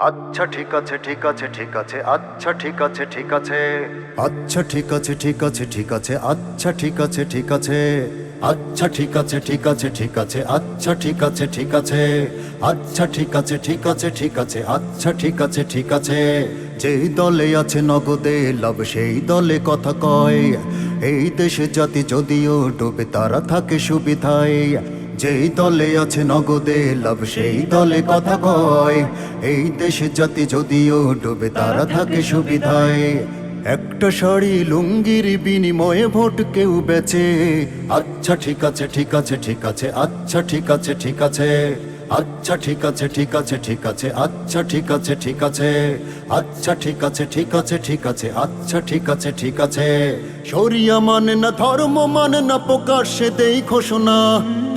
আচ্ছা ঠিক আছে ঠিক আছে ঠিক আছে আচ্ছা ঠিক আছে ঠিক আছে আচ্ছা ঠিক আছে ঠিক আছে ঠিক আছে আচ্ছা ঠিক আছে ঠিক আছে আচ্ছা ঠিক আছে ঠিক আছে ঠিক আছে আচ্ছা ঠিক আছে ঠিক আছে আচ্ছা ঠিক আছে ঠিক আছে ঠিক আছে আচ্ছা ঠিক আছে ঠিক আছে যেই দলে আছে নগদে লাভ সেই দলে কথা কয় এই দেশে জাতি যদিও ডুবে তারা থাকে সুবিধায় যেই দলে আছে নগদে লাভ সেই দলে কথা কয় এই দেশে জাতি যদিও ডুবে তারা থাকে সুবিধায় একটা শাড়ি লুঙ্গির বিনিময়ে ভোট কেউ বেচে আচ্ছা ঠিক আছে ঠিক আছে ঠিক আছে আচ্ছা ঠিক আছে ঠিক আছে আচ্ছা ঠিক আছে ঠিক আছে ঠিক আছে আচ্ছা ঠিক আছে ঠিক আছে আচ্ছা ঠিক আছে ঠিক আছে ঠিক আছে আচ্ছা ঠিক আছে ঠিক আছে শরিয়া মানে না ধর্ম মানে না প্রকাশ্যে দেই ঘোষণা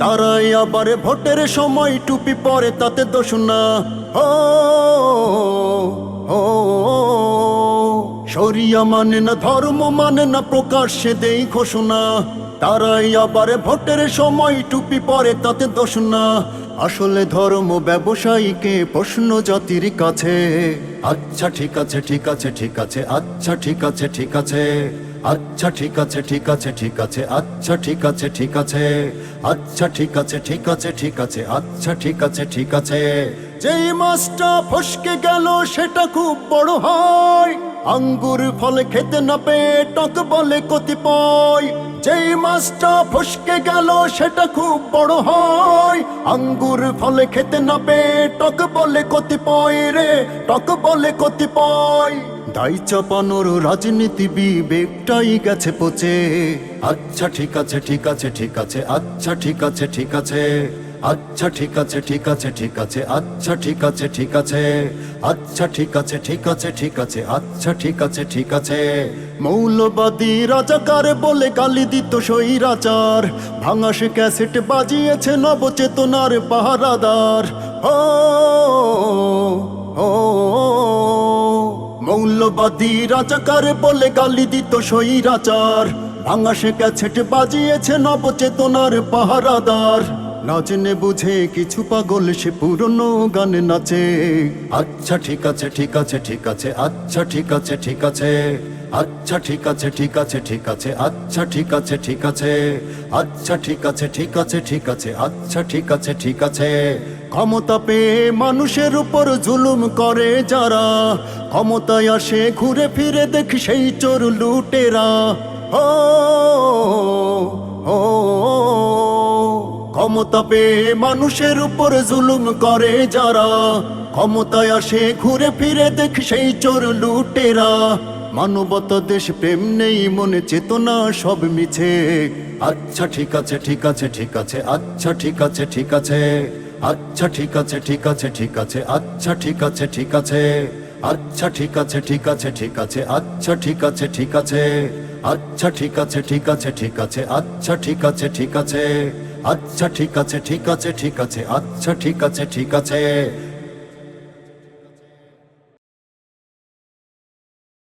তারাই আবার ভোটের সময় টুপি পরে, তাতে দোষ না। ও শরিয়া মানে না, ধর্ম মানে না, প্রকাশ্যে দেই ঘোষণা। তারাই আবার ভোটের সময় টুপি পরে, তাতে দোষ না। আসলে ধর্ম ব্যবসায়ীকে প্রশ্ন জাতির কাছে। আচ্ছা ঠিক আছে ঠিক আছে ঠিক আছে আচ্ছা ঠিক আছে ঠিক আছে। আচ্ছা ঠিক আছে ঠিক আছে ঠিক আছে আচ্ছা ঠিক আছে ঠিক আছে আচ্ছা ঠিক আছে ঠিক আছে ঠিক আছে আচ্ছা ঠিক আছে ঠিক আছে। যেই মাছটা ফসকে গেল, সেটা খুব বড় হয়। আঙ্গুর ফল খেতে না পেয়ে টক বলে কতিপয়। যেই মাছটা ফসকে গেল, সেটা খুব বড় হয়। আঙ্গুর ফলে খেতে না পেয়ে টক বলে কতিপয় রে, টক বলে কতিপয়। দাই চাপানোর রাজনীতি বিবেকটাই গেছে পচে। আচ্ছা ঠিক আছে ঠিক আছে ঠিক আছে আচ্ছা ঠিক আছে ঠিক আছে। আচ্ছা ঠিক আছে ঠিক আছে ঠিক আছে আচ্ছা ঠিক আছে ঠিক আছে আচ্ছা ঠিক আছে ঠিক আছে ঠিক আছে আচ্ছা ঠিক আছে ঠিক আছে। মৌলবাদী রাজাকার বলে গালি দিত সৈরাচার সে ক্যাসেট বাজিয়েছে নবচেতনার পাহারাদার। ও মৌলবাদী রাজাকার বলে গালি দিত সৈরাচার ভাঙা সে ক্যাসেট বাজিয়েছে নবচেতনার পাহারাদার। নাচনে বুঝে কিছু পাগল সে পুরনো গানে নাচে আচ্ছা ঠিক আছে ঠিক আছে ঠিক আছে আচ্ছা ঠিক আছে ঠিক আছে আচ্ছা ঠিক আছে ঠিক আছে ঠিক আছে আচ্ছা ঠিক আছে ঠিক আছে আচ্ছা ঠিক আছে ঠিক আছে ঠিক আছে আচ্ছা ঠিক আছে ঠিক আছে ক্ষমতা পেয়ে মানুষের উপর জুলুম করে যারা ক্ষমতায় আসে ঘুরে ফিরে দেখি সেই চোর লুটেরা ও ও ক্ষমতা পেয়ে মানুষের উপর জুলুম করে যারা ক্ষমতায় আসে ঘুরে ফিরে দেখ সেই চোর লুটেরা মানবতা দেশ প্রেম নেই মনে চেতনা সব মিছে আচ্ছা ঠিক আছে ঠিক আছে ঠিক আছে আচ্ছা ঠিক আছে ঠিক আছে আচ্ছা ঠিক আছে ঠিক আছে ঠিক আছে আচ্ছা ঠিক আছে ঠিক আছে আচ্ছা ঠিক আছে ঠিক আছে ঠিক আছে আচ্ছা ঠিক আছে ঠিক আছে আচ্ছা ঠিক আছে ঠিক আছে ঠিক আছে আচ্ছা ঠিক আছে ঠিক আছে আচ্ছা ঠিক আছে ঠিক আছে ঠিক আছে আচ্ছা ঠিক আছে ঠিক আছে।